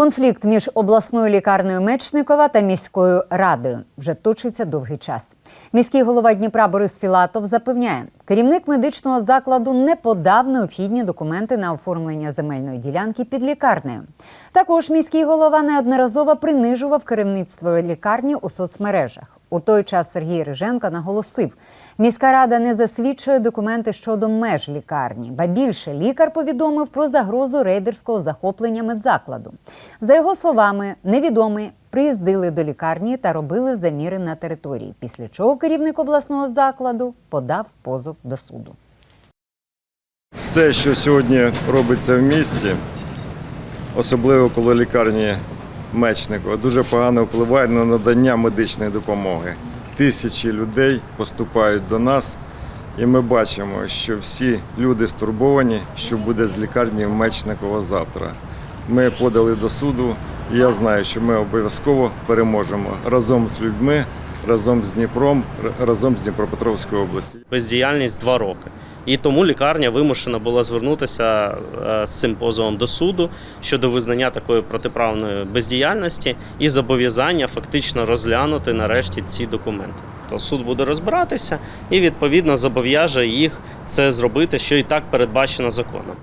Конфлікт між обласною лікарнею Мечникова та міською радою вже точиться довгий час. Міський голова Дніпра Борис Філатов запевняє, керівник медичного закладу не подав необхідні документи на оформлення земельної ділянки під лікарнею. Також міський голова неодноразово принижував керівництво лікарні у соцмережах. У той час Сергій Риженко наголосив, міська рада не засвідчує документи щодо меж лікарні, ба більше лікар повідомив про загрозу рейдерського захоплення медзакладу. За його словами, невідомі приїздили до лікарні та робили заміри на території, після чого керівник обласного закладу подав позов до суду. Все, що сьогодні робиться в місті, особливо коло лікарні Мечникова, дуже погано впливає на надання медичної допомоги. Тисячі людей поступають до нас, і ми бачимо, що всі люди стурбовані, що буде з лікарні Мечникова завтра. Ми подали до суду, і я знаю, що ми обов'язково переможемо разом з людьми, разом з Дніпром, разом з Дніпропетровською областю. бездіяльність два роки. І тому лікарня вимушена була звернутися е, з цим позовом до суду щодо визнання такої протиправної бездіяльності і зобов'язання фактично розглянути нарешті ці документи. То суд буде розбиратися і відповідно зобов'яже їх це зробити, що і так передбачено законом.